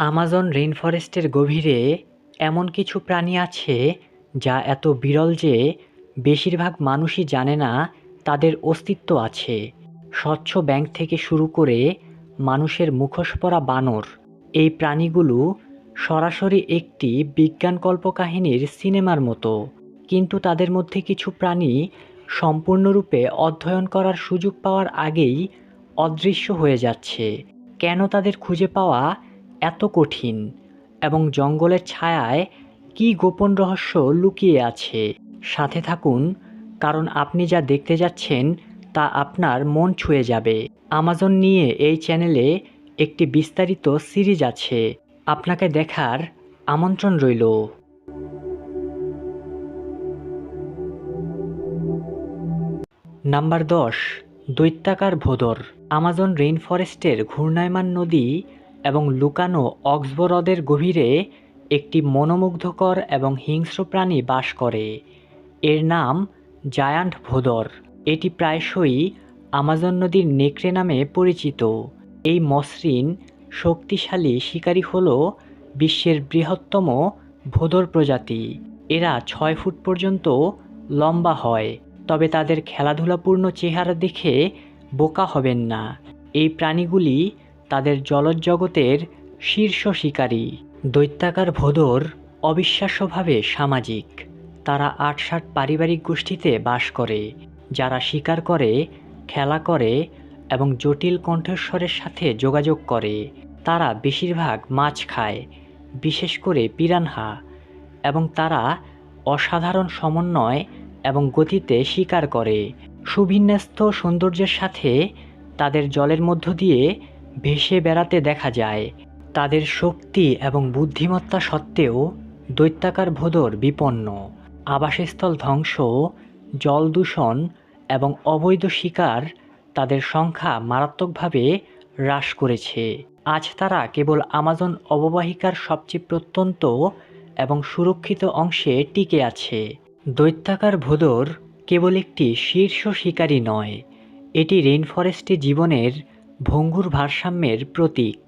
Amazon রেইনফরেস্টের গভীরে এমন কিছু প্রাণী আছে যা এত বিরল যে বেশিরভাগ মানুষই জানে না তাদের অস্তিত্ব আছে। স্বচ্ছ ব্যাংক থেকে শুরু করে মানুষের মুখোশ পরা বানর। এই প্রাণীগুলো সরাসরি একটি বিজ্ঞান কল্পকাহিনীর সিনেমার মতো। কিন্তু তাদের মধ্যে কিছু প্রাণী সম্পূর্ণরূপে অধ্যয়ন করার সুযোগ পাওয়ার আগেই অদৃশ্য হয়ে যাচ্ছে। কেন তাদের খুঁজে পাওয়া এত কঠিন এবং জঙ্গলের ছায়ায় কী গোপন রহস্য লুকিয়ে আছে? সাথে থাকুন, কারণ আপনি যা দেখতে যাচ্ছেন তা আপনার মন ছুঁয়ে যাবে। আমাজন নিয়ে এই চ্যানেলে একটি বিস্তারিত সিরিজ আছে। আপনাকে দেখার আমন্ত্রণ রইল। নাম্বার দশ, দৈত্যাকার ভোদর। আমাজন রেইনফরেস্টের ঘূর্ণায়মান নদী এবং লুকানো অক্সবো হ্রদের গভীরে একটি মনোমুগ্ধকর এবং হিংস্র প্রাণী বাস করে। এর নাম জায়ান্ট ভোদর। এটি প্রায়শই আমাজন নদীর নেকড়ে নামে পরিচিত। এই মসৃণ, শক্তিশালী শিকারী হল বিশ্বের বৃহত্তম ভোদর প্রজাতি। এরা ছয় ফুট পর্যন্ত লম্বা হয়, তবে তাদের খেলাধুলাপূর্ণ চেহারা দেখে বোকা হবেন না। এই প্রাণীগুলি তাদের জলজ জগতের শীর্ষ শিকারী। দৈত্যাকার ভোদর অবিশ্বাস্যভাবে সামাজিক। তারা আটসাট পারিবারিক গোষ্ঠীতে বাস করে, যারা শিকার করে, খেলা করে এবং জটিল কণ্ঠস্বরের সাথে যোগাযোগ করে। তারা বেশিরভাগ মাছ খায়, বিশেষ করে পিরানহা, এবং তারা অসাধারণ সমন্বয় এবং গতিতে শিকার করে। সুবিন্যস্ত সৌন্দর্যের সাথে তাদের জলের মধ্য দিয়ে ভেসে বেড়াতে দেখা যায়। তাদের শক্তি এবং বুদ্ধিমত্তা সত্ত্বেও দৈত্যাকার ভোদর বিপন্ন। আবাসস্থল ধ্বংস, জল দূষণ এবং অবৈধ শিকার তাদের সংখ্যা মারাত্মকভাবে হ্রাস করেছে। আজ তারা কেবল আমাজন অববাহিকার সবচেয়ে প্রত্যন্ত এবং সুরক্ষিত অংশে টিকে আছে। দৈত্যাকার ভোদর কেবল একটি শীর্ষ শিকারী নয়, এটি রেইনফরেস্টে জীবনের ভঙ্গুর ভারসাম্যের প্রতীক।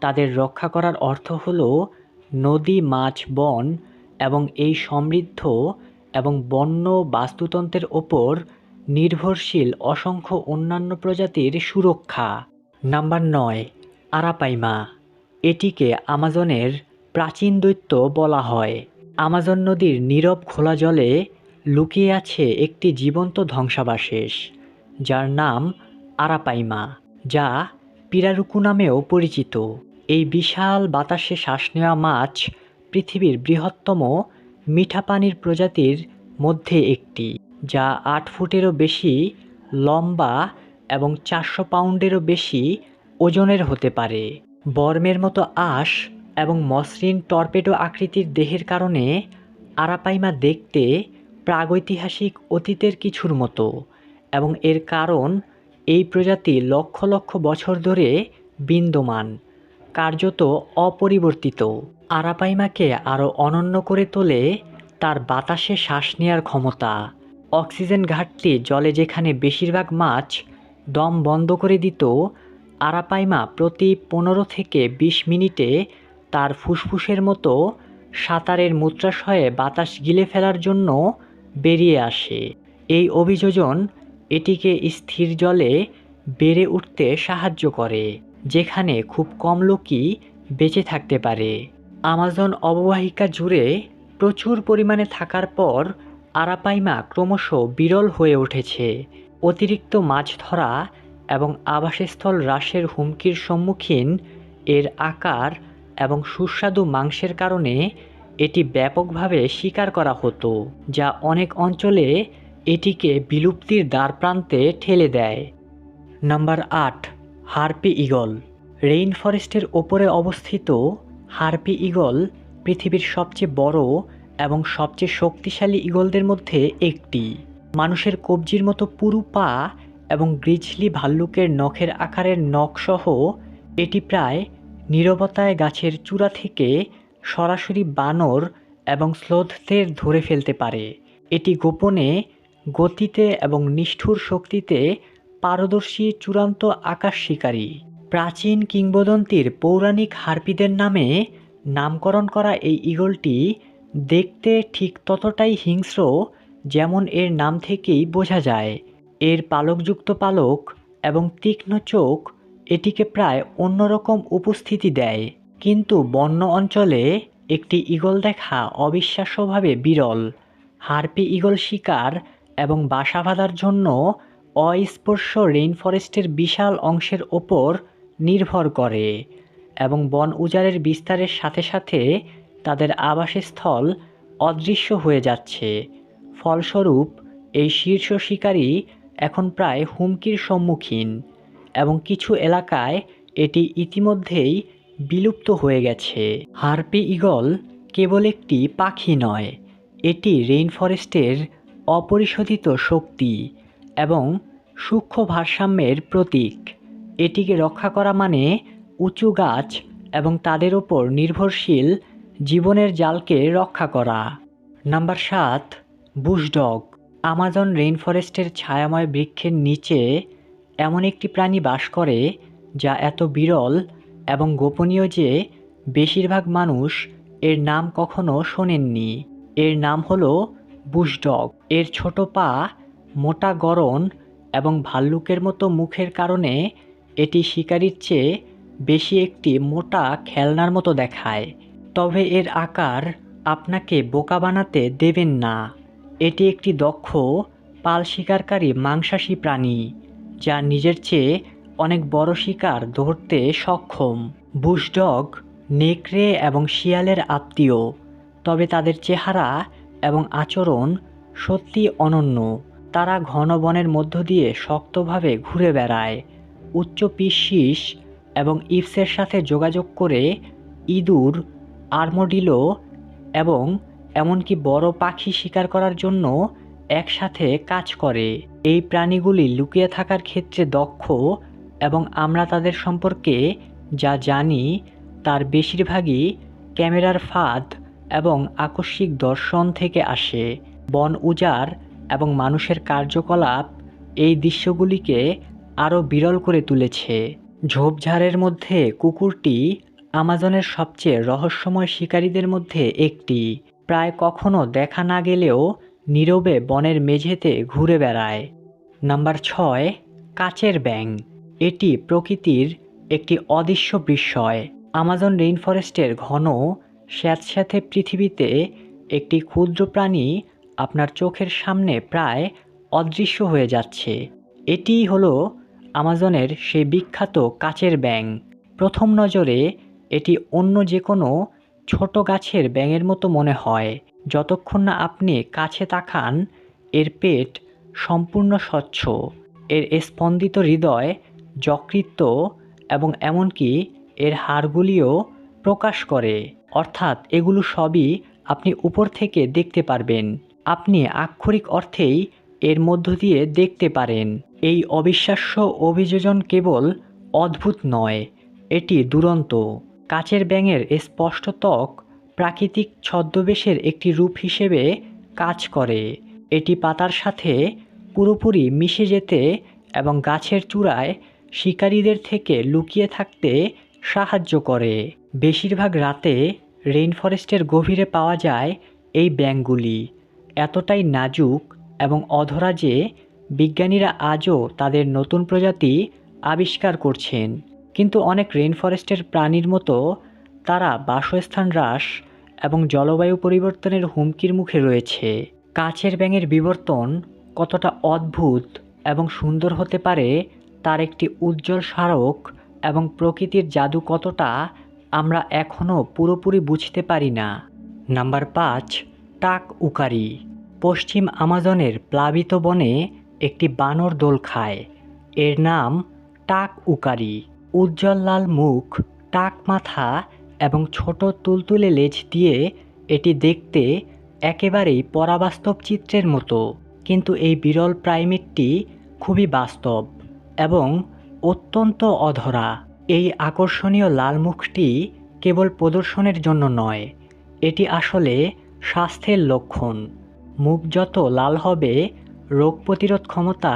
তাদের রক্ষা করার অর্থ হল নদী, মাছ, বন এবং এই সমৃদ্ধ এবং বন্য বাস্তুতন্ত্রের ওপর নির্ভরশীল অসংখ্য অন্যান্য প্রজাতির সুরক্ষা। নাম্বার নয়, আরাপাইমা। এটিকে আমাজনের প্রাচীন দৈত্য বলা হয়। আমাজন নদীর নীরব খোলা জলে লুকিয়ে আছে একটি জীবন্ত ধ্বংসাবশেষ, যার নাম আরাপাইমা। যা পিরারুকু নামেও পরিচিত। এই বিশাল বাতাসে শ্বাস নেওয়া মাছ পৃথিবীর বৃহত্তম মিঠা পানির প্রজাতির মধ্যে একটি, যা আট ফুটেরও বেশি, লম্বা এবং চারশো পাউন্ডেরও বেশি ওজনের হতে পারে। বর্মের মতো আঁশ এবং মসৃণ টর্পেডো আকৃতির দেহের কারণে আরাপাইমা দেখতে প্রাগৈতিহাসিক অতীতের কিছুর মতো এবং এর কারণ এই প্রজাতি লক্ষ লক্ষ বছর ধরে বিন্দমান, কার্যত অপরিবর্তিত। আরাপাইমাকে আরও অনন্য করে তোলে তার বাতাসে শ্বাস নেওয়ার ক্ষমতা। অক্সিজেন ঘাটতি জলে যেখানে বেশিরভাগ মাছ দম বন্ধ করে দিত, আরাপাইমা প্রতি পনেরো থেকে বিশ মিনিটে তার ফুসফুসের মতো সাঁতারের মূত্রাশয়ে বাতাস গিলে ফেলার জন্য বেরিয়ে আসে। এই অভিযোজন এটিকে স্থির জলে বেড়ে উঠতে সাহায্য করে, যেখানে খুব কম লোকই বেঁচে থাকতে পারে। আমাজন অববাহিকা জুড়ে প্রচুর পরিমাণে থাকার পর আরাপাইমা ক্রমশ বিরল হয়ে উঠেছে। অতিরিক্ত মাছ ধরা এবং আবাসস্থল হ্রাসের হুমকির সম্মুখীন এর আকার এবং সুস্বাদু মাংসের কারণে এটি ব্যাপকভাবে শিকার করা হতো, যা অনেক অঞ্চলে এটিকে বিলুপ্তির দ্বারপ্রান্তে ঠেলে দেয়। নাম্বার আট, হারপি ইগল রেইন ফরেস্টের ওপরে অবস্থিত হারপি ইগল পৃথিবীর সবচেয়ে বড় এবং সবচেয়ে শক্তিশালী ইগলদের মধ্যে একটি। মানুষের কবজির মতো পুরু পা এবং গ্রিজলি ভাল্লুকের নখের আকারের নখসহ এটি প্রায় নীরবতায় গাছের চূড়া থেকে সরাসরি বানর এবং স্লোথদের ধরে ফেলতে পারে। এটি গোপনে গতিতে এবং নিষ্ঠুর শক্তিতে পারদর্শী চূড়ান্ত আকাশ শিকারী। প্রাচীন কিংবদন্তির পৌরাণিক হারপিদের নামে নামকরণ করা এই ঈগলটি দেখতে ঠিক ততটাই হিংস্র যেমন এর নাম থেকেই বোঝা যায়। এর পালকযুক্ত পালক এবং তীক্ষ্ণ চোখ এটিকে প্রায় অন্যরকম উপস্থিতি দেয়। কিন্তু বন্য অঞ্চলে একটি ঈগল দেখা অবিশ্বাস্যভাবে বিরল। হারপি ঈগল শিকার এবং বাসা বাঁধার জন্য অস্পর্শ রেইনফরেস্টের বিশাল অংশের ওপর নির্ভর করে এবং বন উজাড়ের বিস্তারের সাথে সাথে তাদের আবাসস্থল অদৃশ্য হয়ে যাচ্ছে। ফলস্বরূপ, এই শীর্ষ শিকারী এখন প্রায় হুমকির সম্মুখীন এবং কিছু এলাকায় এটি ইতিমধ্যেই বিলুপ্ত হয়ে গেছে। হার্পি ঈগল কেবল একটি পাখি নয়, এটি রেইনফরেস্টের অপরিশোধিত শক্তি এবং সূক্ষ্ম ভারসাম্যের প্রতীক। এটিকে রক্ষা করা মানে উঁচু গাছ এবং তাদের ওপর নির্ভরশীল জীবনের জালকে রক্ষা করা। নাম্বার সাত, বুশডগ। আমাজন রেইনফরেস্টের ছায়াময় বৃক্ষের নিচে এমন একটি প্রাণী বাস করে যা এত বিরল এবং গোপনীয় যে বেশিরভাগ মানুষ এর নাম কখনো শোনেননি। এর নাম হলো বুশডগ। এর ছোট পা মোটা গড়ন এবং ভাল্লুকের মতো মুখের কারণে এটি শিকারির চেয়ে বেশি একটি মোটা খেলনার মতো দেখায়। তবে এর আকার আপনাকে বোকা বানাতে দেবেন না। এটি একটি দক্ষ পাল শিকারকারী মাংসাশী প্রাণী, যা নিজের চেয়ে অনেক বড় শিকার ধরতে সক্ষম। বুশডগ নেকড়ে এবং শিয়ালের আত্মীয়, তবে তাদের চেহারা এবং আচরণ সত্যি অনন্য। তারা ঘন বনের মধ্য দিয়ে শক্তভাবে ঘুরে বেড়ায়। উচ্চ পিসিস এবং ইপসের সাথে যোগাযোগ করে ইঁদুর, আর্মডিলো এবং এমনকি বড় পাখি শিকার করার জন্য একসাথে কাজ করে। এই প্রাণীগুলি লুকিয়ে থাকার ক্ষেত্রে দক্ষ এবং আমরা তাদের সম্পর্কে যা জানি তার বেশিরভাগই ক্যামেরার ফাঁদ এবং আকস্মিক দর্শন থেকে আসে। বন উজাড় এবং মানুষের কার্যকলাপ এই দৃশ্যগুলিকে আরও বিরল করে তুলেছে। ঝোপঝাড়ের মধ্যে কুকুরটি আমাজনের সবচেয়ে রহস্যময় শিকারীদের মধ্যে একটি। প্রায় কখনো দেখা না গেলেও নীরবে বনের মেঝেতে ঘুরে বেড়ায়। নাম্বার ছয়, কাচের ব্যাং এটি প্রকৃতির একটি অদৃশ্য বিস্ময়। আমাজন রেইনফরেস্টের ঘন স্যাঁতস্যাঁতে পৃথিবীতে একটি ক্ষুদ্র প্রাণী আপনার চোখের সামনে প্রায় অদৃশ্য হয়ে যাচ্ছে। এটিই হলো আমাজনের সেই বিখ্যাত কাচের ব্যাং প্রথম নজরে এটি অন্য যে কোনো ছোট গাছের ব্যাঙের মতো মনে হয়। যতক্ষণ না আপনি কাছে তাকান, এর পেট সম্পূর্ণ স্বচ্ছ। এর স্পন্দিত হৃদয় যকৃত্ত এবং এমনকি এর হাড়গুলিও প্রকাশ করে। অর্থাৎ এগুলো সবই আপনি উপর থেকে দেখতে পারবেন। আপনি আক্ষরিক অর্থেই এর মধ্য দিয়ে দেখতে পারেন। এই অবিশ্বাস্য অভিযোজন কেবল অদ্ভুত নয়, এটি দুরন্ত। কাচের ব্যাঙের স্পষ্ট ত্বক প্রাকৃতিক ছদ্মবেশের একটি রূপ হিসেবে কাজ করে। এটি পাতার সাথে পুরোপুরি মিশে যেতে এবং গাছের চূড়ায় শিকারীদের থেকে লুকিয়ে থাকতে সাহায্য করে। বেশিরভাগ রাতে রেইনফরেস্টের গভীরে পাওয়া যায় এই ব্যাঙগুলি এতটাই নাজুক এবং অধরা যে বিজ্ঞানীরা আজও তাদের নতুন প্রজাতি আবিষ্কার করছেন। কিন্তু অনেক রেইনফরেস্টের প্রাণীর মতো তারা বাসস্থান হ্রাস এবং জলবায়ু পরিবর্তনের হুমকির মুখে রয়েছে। কাছের ব্যাঙের বিবর্তন কতটা অদ্ভুত এবং সুন্দর হতে পারে তার একটি উজ্জ্বল স্মারক এবং প্রকৃতির জাদু কতটা আমরা এখনও পুরোপুরি বুঝতে পারি না। নাম্বার পাঁচ, টাক উকারি। পশ্চিম আমাজনের প্লাবিত বনে একটি বানর দোল খায়। এর নাম টাক উকারি। উজ্জ্বল লাল মুখ, টাক মাথা এবং ছোট তুলতুলে লেজ দিয়ে এটি দেখতে একেবারেই পরাবাস্তব চিত্রের মতো। কিন্তু এই বিরল প্রাইমেটটি খুবই বাস্তব এবং অত্যন্ত অধরা। এই আকর্ষণীয় লাল মুখটি কেবল প্রদর্শনের জন্য নয়, এটি আসলে স্বাস্থ্যের লক্ষণ। মুখ যত লাল হবে, রোগ প্রতিরোধ ক্ষমতা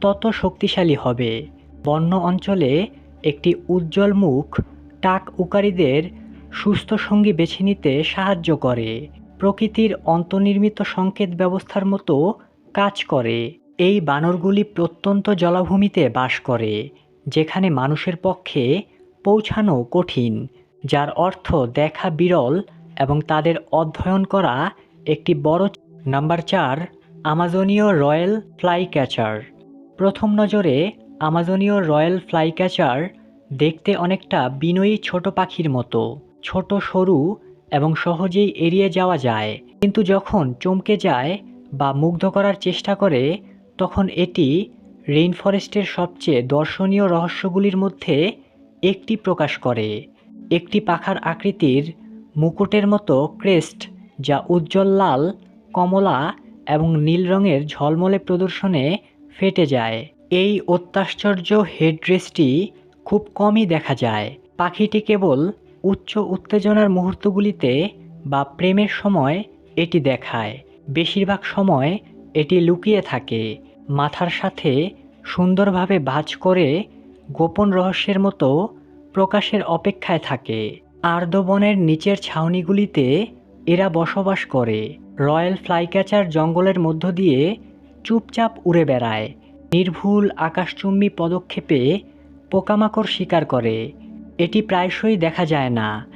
তত শক্তিশালী হবে। বন্য অঞ্চলে একটি উজ্জ্বল মুখ টাক উকারীদের সুস্থ সঙ্গী বেছে নিতে সাহায্য করে। প্রকৃতির অন্তর্নির্মিত সংকেত ব্যবস্থার মতো কাজ করে। এই বানরগুলি প্রত্যন্ত জলাভূমিতে বাস করে। যেখানে মানুষের পক্ষে পৌঁছানো কঠিন, যার অর্থ দেখা বিরল এবং তাদের অধ্যয়ন করা একটি বড় নাম্বার চার, আমাজনীয় রয়্যাল ফ্লাই ক্যাচার। প্রথম নজরে আমাজনীয় রয়্যাল ফ্লাই ক্যাচার দেখতে অনেকটা বিনয়ী ছোট পাখির মতো, ছোট, সরু এবং সহজেই এড়িয়ে যাওয়া যায়। কিন্তু যখন চমকে যায় বা মুগ্ধ করার চেষ্টা করে, তখন এটি রেইন ফরেস্টের সবচেয়ে দর্শনীয় রহস্যগুলির মধ্যে একটি প্রকাশ করে। একটি পাখার আকৃতির মুকুটের মতো ক্রেস্ট যা উজ্জ্বল লাল, কমলা এবং নীল রঙের ঝলমলে প্রদর্শনে ফেটে যায়। এই অত্যাশ্চর্য হেডড্রেসটি খুব কমই দেখা যায়। পাখিটি কেবল উচ্চ উত্তেজনার মুহূর্তগুলিতে বা প্রেমের সময় এটি দেখায়। বেশিরভাগ সময় এটি লুকিয়ে থাকে। মাথার সাথে সুন্দরভাবে ভাঁজ করে গোপন রহস্যের মতো প্রকাশের অপেক্ষায় থাকে। আর্দবনের নিচের ছাউনিগুলিতে এরা বসবাস করে। রয়্যাল ফ্লাইক্যাচার জঙ্গলের মধ্য দিয়ে চুপচাপ উড়ে বেড়ায়। নির্ভুল আকাশচুম্বী পদক্ষেপে পোকামাকড় শিকার করে। এটি প্রায়শই দেখা যায় না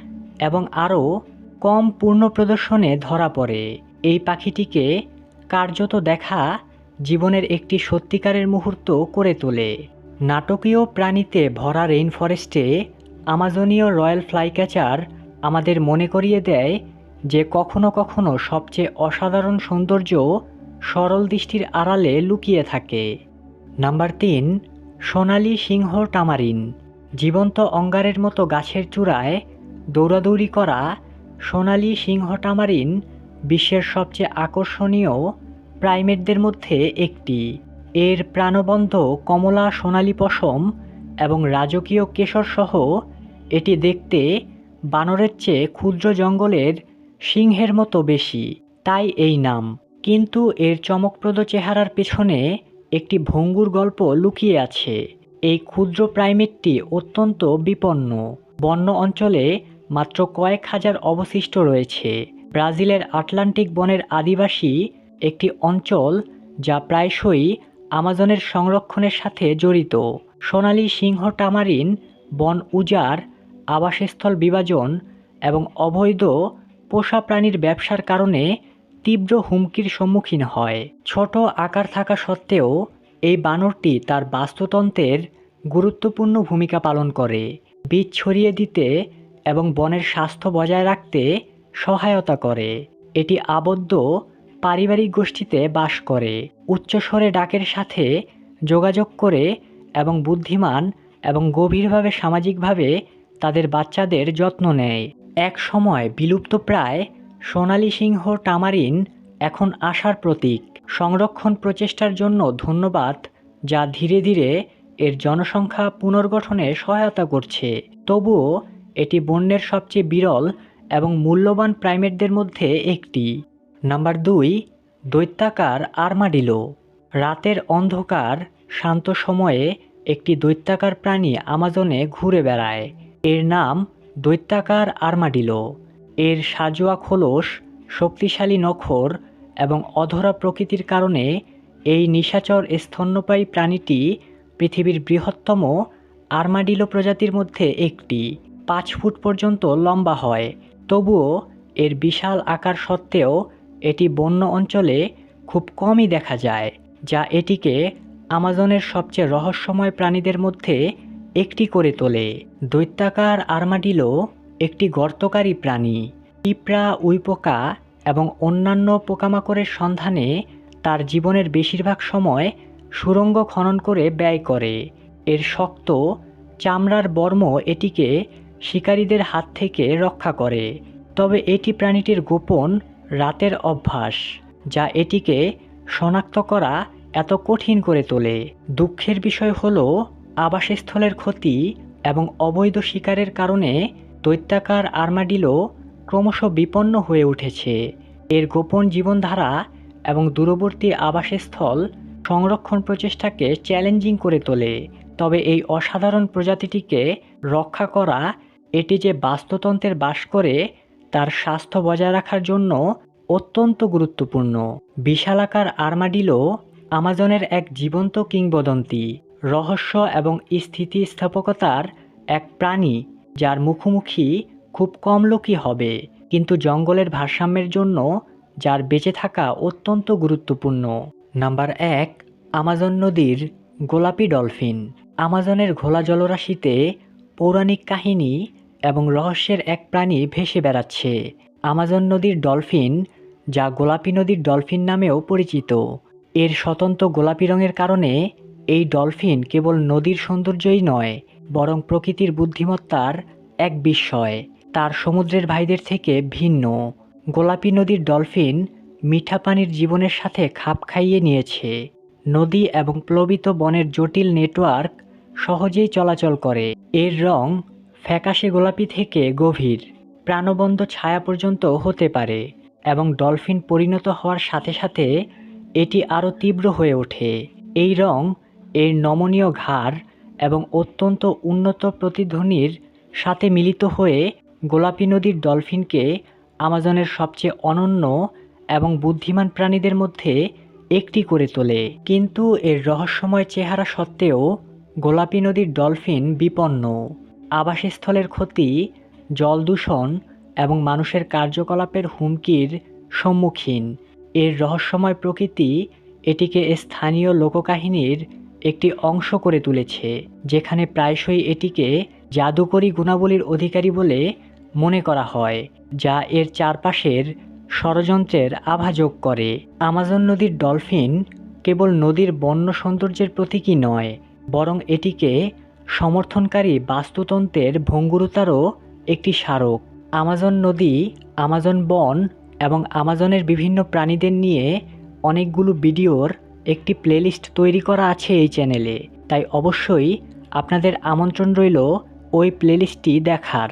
এবং আরও কম পূর্ণ প্রদর্শনে ধরা পড়ে। এই পাখিটিকে কার্যত দেখা জীবনের একটি সত্যিকারের মুহূর্ত করে তোলে। নাটকীয় প্রাণীতে ভরা রেইন ফরেস্টে আমাজনীয় রয়্যাল ফ্লাইক্যাচার আমাদের মনে করিয়ে দেয় যে কখনো কখনো সবচেয়ে অসাধারণ সৌন্দর্য সরল দৃষ্টির আড়ালে লুকিয়ে থাকে। নাম্বার তিন, সোনালি সিংহ টামারিন, জীবন্ত অঙ্গারের মতো গাছের চূড়ায় দৌড়াদৌড়ি করা সোনালি সিংহ টামারিন বিশ্বের সবচেয়ে আকর্ষণীয় প্রাইমেটদের মধ্যে একটি। এর প্রাণবন্ধ কমলা সোনালি পশম এবং রাজকীয় কেশরসহ এটি দেখতে বানরের চেয়ে ক্ষুদ্র জঙ্গলের সিংহের মতো বেশি, তাই এই নাম। কিন্তু এর চমকপ্রদ চেহারার পেছনে একটি ভঙ্গুর গল্প লুকিয়ে আছে। এই ক্ষুদ্র প্রাইমেটটি অত্যন্ত বিপন্ন। বন্য অঞ্চলে মাত্র কয়েক হাজার অবশিষ্ট রয়েছে। ব্রাজিলের আটলান্টিক বনের আদিবাসী একটি অঞ্চল যা প্রায়শই আমাজনের সংরক্ষণের সাথে জড়িত। সোনালি সিংহ টামারিন, বন উজাড়, আবাসস্থল বিভাজন এবং অবৈধ পোষা প্রাণীর ব্যবসার কারণে তীব্র হুমকির সম্মুখীন হয়। ছোট আকার থাকা সত্ত্বেও এই বানরটি তার বাস্তুতন্ত্রের গুরুত্বপূর্ণ ভূমিকা পালন করে। বীজ ছড়িয়ে দিতে এবং বনের স্বাস্থ্য বজায় রাখতে সহায়তা করে। এটি আবদ্ধ পারিবারিক গোষ্ঠীতে বাস করে। উচ্চস্বরে ডাকের সাথে যোগাযোগ করে এবং বুদ্ধিমান এবং গভীরভাবে সামাজিকভাবে তাদের বাচ্চাদের যত্ন নেয়। এক সময় বিলুপ্তপ্রায় সোনালী সিংহ টামারিন এখন আশার প্রতীক। সংরক্ষণ প্রচেষ্টার জন্য ধন্যবাদ, যা ধীরে ধীরে এর জনসংখ্যা পুনর্গঠনে সহায়তা করছে। তবুও এটি বন্যের সবচেয়ে বিরল এবং মূল্যবান প্রাইমেটদের মধ্যে একটি। নাম্বার দুই, দৈত্যাকার আর্মাডিলো। রাতের অন্ধকার, শান্ত সময়ে একটি দৈত্যাকার প্রাণী আমাজনে ঘুরে বেড়ায়। এর নাম দৈত্যাকার আর্মাডিলো। এর সাজোয়া খোলস, শক্তিশালী নখর এবং অধরা প্রকৃতির কারণে এই নিশাচর স্তন্যপায়ী প্রাণীটি পৃথিবীর বৃহত্তম আর্মাডিলো প্রজাতির মধ্যে একটি। পাঁচ ফুট পর্যন্ত লম্বা হয়। তবুও এর বিশাল আকার সত্ত্বেও এটি বন্য অঞ্চলে খুব কমই দেখা যায়, যা এটিকে আমাজনের সবচেয়ে রহস্যময় প্রাণীদের মধ্যে একটি করে তোলে। দৈত্যাকার আর্মাডিলো একটি গর্তকারী প্রাণী। পিঁপড়া, উইপোকা এবং অন্যান্য পোকামাকড়ের সন্ধানে তার জীবনের বেশিরভাগ সময় সুড়ঙ্গ খনন করে ব্যয় করে। এর শক্ত, চামড়ার বর্ম এটিকে শিকারীদের হাত থেকে রক্ষা করে। তবে এটি প্রাণীটির গোপন রাতের অভ্যাস, যা এটিকে শনাক্ত করা এত কঠিন করে তোলে। দুঃখের বিষয় হল, আবাসস্থলের ক্ষতি এবং অবৈধ শিকারের কারণে দৈত্যাকার আর্মাডিলো ক্রমশ বিপন্ন হয়ে উঠেছে। এর গোপন জীবনধারা এবং দূরবর্তী আবাসস্থল সংরক্ষণ প্রচেষ্টাকে চ্যালেঞ্জিং করে তোলে। তবে এই অসাধারণ প্রজাতিটিকে রক্ষা করা, এটি যে বাস্তুতন্ত্রের বাস করে তার স্বাস্থ্য বজায় রাখার জন্য অত্যন্ত গুরুত্বপূর্ণ। বিশালাকার আর্মাডিলো আমাজনের এক জীবন্ত কিংবদন্তি, রহস্য এবং স্থিতিস্থাপকতার এক প্রাণী যার মুখোমুখি খুব কম লোকই হবে, কিন্তু জঙ্গলের ভারসাম্যের জন্য যার বেঁচে থাকা অত্যন্ত গুরুত্বপূর্ণ। নাম্বার এক, আমাজন নদীর গোলাপি ডলফিন। আমাজনের ঘোলা জলরাশিতে পৌরাণিক কাহিনী এবং রহস্যের এক প্রাণী ভেসে বেড়াচ্ছে। আমাজন নদীর ডলফিন, যা গোলাপি নদীর ডলফিন নামেও পরিচিত। এর স্বতন্ত্র গোলাপি রঙের কারণে এই ডলফিন কেবল নদীর সৌন্দর্যই নয়, বরং প্রকৃতির বুদ্ধিমত্তার এক বিস্ময়। তার সমুদ্রের ভাইদের থেকে ভিন্ন। গোলাপি নদীর ডলফিন মিঠা পানির জীবনের সাথে খাপ খাইয়ে নিয়েছে। নদী এবং প্লবিত বনের জটিল নেটওয়ার্ক সহজেই চলাচল করে। এর রং ফ্যাকাশে গোলাপি থেকে গভীর, প্রাণবন্ত ছায়া পর্যন্ত হতে পারে এবং ডলফিন পরিণত হওয়ার সাথে সাথে এটি আরও তীব্র হয়ে ওঠে। এই রং এর নমনীয় ঘাড় এবং অত্যন্ত উন্নত প্রতিধ্বনির সাথে মিলিত হয়ে গোলাপি নদীর ডলফিনকে আমাজনের সবচেয়ে অনন্য এবং বুদ্ধিমান প্রাণীদের মধ্যে একটি করে তোলে। কিন্তু এর রহস্যময় চেহারা সত্ত্বেও গোলাপি নদীর ডলফিন বিপন্ন। আবাসস্থলের ক্ষতি, জল দূষণ এবং মানুষের কার্যকলাপের হুমকির সম্মুখীন। এর রহস্যময় প্রকৃতি এটিকে স্থানীয় লোককাহিনীর একটি অংশ করে তুলেছে, যেখানে প্রায়শই এটিকে জাদুকরী গুণাবলীর অধিকারী বলে মনে করা হয়, যা এর চারপাশের ষড়যন্ত্রের আভা যোগ করে। আমাজন নদীর ডলফিন কেবল নদীর বন্য সৌন্দর্যের প্রতীকই নয়, বরং এটিকে সমর্থনকারী বাস্তুতন্ত্রের ভঙ্গুরতারও একটি স্মারক। আমাজন নদী, আমাজন বন এবং আমাজনের বিভিন্ন প্রাণীদের নিয়ে অনেকগুলো ভিডিওর একটি প্লেলিস্ট তৈরি করা আছে এই চ্যানেলে। তাই অবশ্যই আপনাদের আমন্ত্রণ রইল ওই প্লেলিস্টটি দেখার।